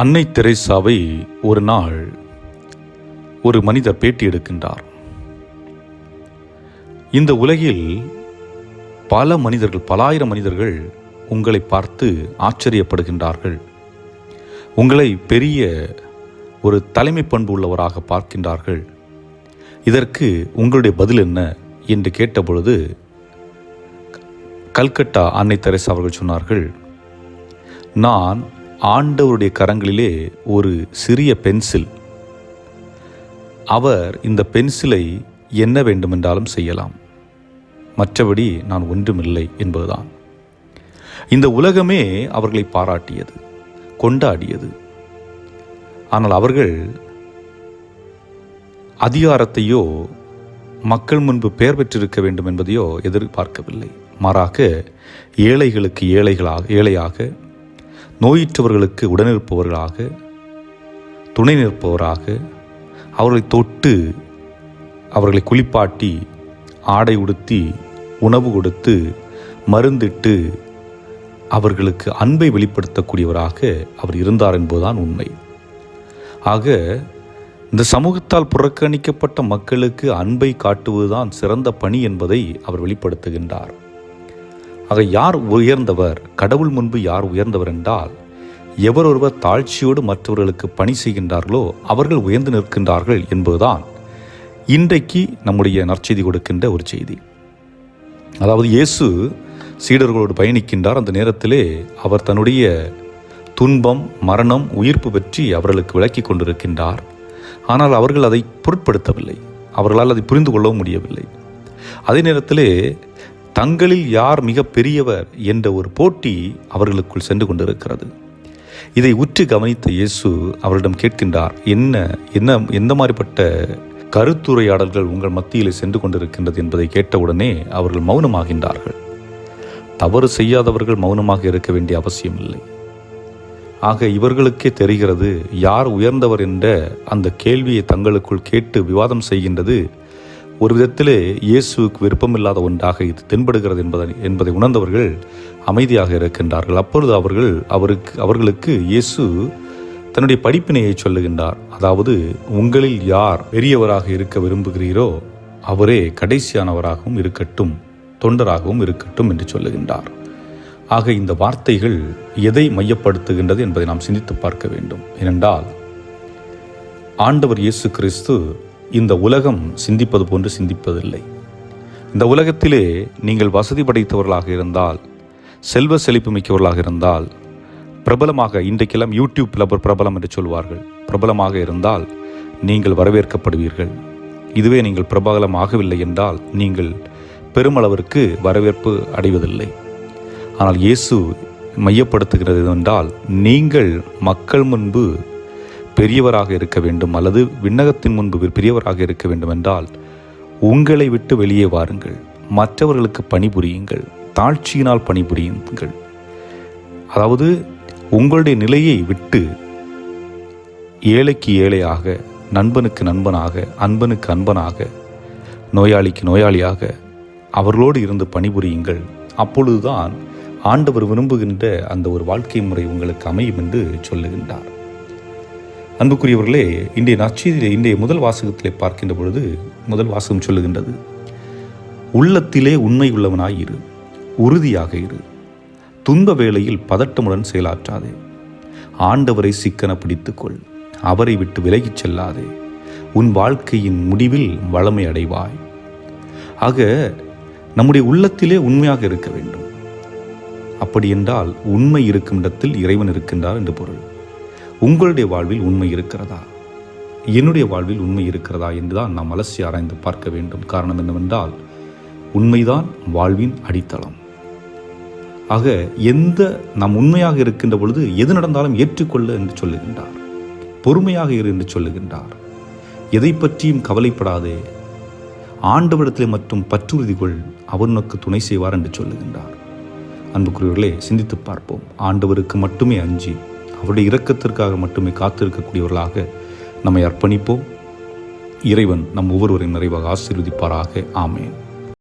அன்னை தெரேசாவை ஒரு நாள் ஒரு மனிதர் பேட்டி எடுக்கின்றார். இந்த உலகில் பல மனிதர்கள் பலாயிரம் மனிதர்கள் உங்களை பார்த்து ஆச்சரியப்படுகின்றார்கள். உங்களை பெரிய ஒரு தலைமை பண்பு உள்ளவராக பார்க்கின்றார்கள். இதற்கு உங்களுடைய பதில் என்ன என்று கேட்டபொழுது கல்கட்டா அன்னை தெரேசா அவர்கள் சொன்னார்கள் நான் ஆண்டவருடைய கரங்களிலே ஒரு சிறிய பென்சில். அவர் இந்த பென்சிலை என்ன வேண்டுமென்றாலும் செய்யலாம். மற்றபடி நான் ஒன்றுமில்லை என்பதுதான். இந்த உலகமே அவர்களை பாராட்டியது கொண்டாடியது. ஆனால் அவர்கள் அதிகாரத்தையோ மக்கள் முன்பு பெயர் பெற்றிருக்க வேண்டும் என்பதையோ எதிர்பார்க்கவில்லை. மாறாக ஏழைகளுக்கு ஏழைகளாக ஏழையாக நோயிற்றவர்களுக்கு உடனிருப்பவர்களாக துணை நிற்பவராக அவர்களை தொட்டு அவர்களை குளிப்பாட்டி ஆடை உடுத்தி உணவு கொடுத்து மருந்திட்டு அவர்களுக்கு அன்பை வெளிப்படுத்தக்கூடியவராக அவர் இருந்தார் என்பதுதான் உண்மை. ஆக இந்த சமூகத்தால் புறக்கணிக்கப்பட்ட மக்களுக்கு அன்பை காட்டுவதுதான் சிறந்த பணி என்பதை அவர் வெளிப்படுத்துகின்றார். ஆக யார் உயர்ந்தவர்? கடவுள் முன்பு யார் உயர்ந்தவர் என்றால் எவர் ஒருவர் தாழ்ச்சியோடு மற்றவர்களுக்கு பணி செய்கின்றார்களோ அவர்கள் உயர்ந்து நிற்கின்றார்கள் என்பதுதான் இன்றைக்கு நம்முடைய நற்செய்தி கொடுக்கின்ற ஒரு செய்தி. அதாவது இயேசு சீடர்களோடு பயணிக்கின்றார். அந்த நேரத்திலே அவர் தன்னுடைய துன்பம் மரணம் உயிர்ப்பு பற்றி அவர்களுக்கு விளக்கி கொண்டிருக்கின்றார். ஆனால் அவர்கள் அதை பொருட்படுத்தவில்லை. அவர்களால் அதை புரிந்து கொள்ளவும் முடியவில்லை. அதே நேரத்திலே தங்களில் யார் மிக பெரியவர் என்ற ஒரு போட்டி அவர்களுக்குள் சென்று கொண்டிருக்கிறது. இதை உற்று கவனித்த இயேசு அவரிடம் கேட்கின்றார் என்ன என்ன எந்த மாதிரிப்பட்ட கருத்துரையாடல்கள் உங்கள் மத்தியில் சென்று கொண்டிருக்கின்றது என்பதை கேட்டவுடனே அவர்கள் மௌனமாகின்றார்கள். தவறு செய்யாதவர்கள் மௌனமாக இருக்க வேண்டிய அவசியம் இல்லை ஆக இவர்களுக்கே தெரிகிறது யார் உயர்ந்தவர் என்ற அந்த கேள்வியை தங்களுக்குள் கேட்டு விவாதம் செய்கின்றது ஒரு விதத்திலே இயேசுவுக்கு விருப்பமில்லாத ஒன்றாக இது தென்படுகிறது என்பதை என்பதை உணர்ந்தவர்கள் அமைதியாக இருக்கின்றார்கள். அப்பொழுது அவர்கள் அவருக்கு அவர்களுக்கு இயேசு தன்னுடைய படிப்பினையை சொல்லுகின்றார். அதாவது உங்களில் யார் பெரியவராக இருக்க விரும்புகிறீரோ அவரே கடைசியானவராகவும் இருக்கட்டும் தொண்டராகவும் இருக்கட்டும் என்று சொல்லுகின்றார். ஆக இந்த வார்த்தைகள் எதை மையப்படுத்துகின்றது என்பதை நாம் சிந்தித்து பார்க்க வேண்டும். ஏனென்றால் ஆண்டவர் இயேசு கிறிஸ்து இந்த உலகம் சிந்திப்பது போன்று சிந்திப்பதில்லை. இந்த உலகத்திலே நீங்கள் வசதி படைத்தவர்களாக இருந்தால் செல்வ செழிப்பு மிக்கவர்களாக இருந்தால் பிரபலமாக இன்றைக்கெல்லாம் யூடியூப் பிரப- பிரபலம் என்று சொல்வார்கள். பிரபலமாக இருந்தால் நீங்கள் வரவேற்கப்படுவீர்கள். இதுவே நீங்கள் பிரபலமாகவில்லை என்றால் நீங்கள் பெருமளவிற்கு வரவேற்பு அடைவதில்லை. ஆனால் இயேசு மையப்படுத்துகிறது என்றால் நீங்கள் மக்கள் முன்பு பெரியவராக இருக்க வேண்டும் அல்லது விண்ணகத்தின் முன்பு பெரியவராக இருக்க வேண்டும் என்றால் உங்களை விட்டு வெளியே வாருங்கள். மற்றவர்களுக்கு பணிபுரியுங்கள். தாழ்ச்சியினால் பணிபுரியுங்கள். அதாவது உங்களுடைய நிலையை விட்டு ஏழைக்கு ஏழையாக நண்பனுக்கு நண்பனாக அன்பனுக்கு அன்பனாக நோயாளிக்கு நோயாளியாக அவர்களோடு இருந்து பணிபுரியுங்கள். அப்பொழுதுதான் ஆண்டவர் விரும்புகின்ற அந்த ஒரு வாழ்க்கை முறை உங்களுக்கு அமையும் என்று சொல்லுகின்றார். அன்புக்குரியவர்களே இன்றைய நற்செய்தியிலே இன்றைய முதல் வாசகத்திலே பார்க்கின்ற பொழுது முதல் வாசகம் சொல்லுகின்றது. உள்ளத்திலே உண்மை உள்ளவனாய் இரு உறுதியாக இரு. துன்ப வேளையில் பதட்டமுடன் செயலாற்றாதே. ஆண்டவரை சிக்கன பிடித்துக்கொள் அவரை விட்டு விலகிச் செல்லாதே. உன் வாழ்க்கையின் முடிவில் வளமை அடைவாய். ஆக நம்முடைய உள்ளத்திலே உண்மையாக இருக்க வேண்டும். அப்படி என்றால் உண்மை இருக்கும் இடத்தில் இறைவன் இருக்கின்றார் என்று பொருள். உங்களுடைய வாழ்வில் உண்மை இருக்கிறதா? என்னுடைய வாழ்வில் உண்மை இருக்கிறதா என்றுதான் நாம் அலசி ஆராய்ந்து பார்க்க வேண்டும். காரணம் என்னவென்றால் உண்மைதான் வாழ்வின் அடித்தளம். ஆக எந்த நாம் உண்மையாக இருக்கின்ற பொழுது எது நடந்தாலும் ஏற்றுக்கொள்ள என்று சொல்லுகின்றார். பொறுமையாக இரு என்று சொல்லுகின்றார். எதை பற்றியும் கவலைப்படாதே. ஆண்டவரிடத்திலே மற்றும் பற்றுறுதி கொள் அவர் உனக்கு துணை செய்வார் என்று சொல்லுகின்றார். அன்புக்குரியவர்களே சிந்தித்து பார்ப்போம். ஆண்டவருக்கு மட்டுமே அஞ்சி அவருடைய இரக்கத்திற்காக மட்டுமே காத்திருக்கக்கூடியவர்களாக நம்மை அர்ப்பணிப்போம். இறைவன் நம் ஒவ்வொருவரையும் நிறைவாக ஆசீர்வதிப்பாராக. ஆமேன்.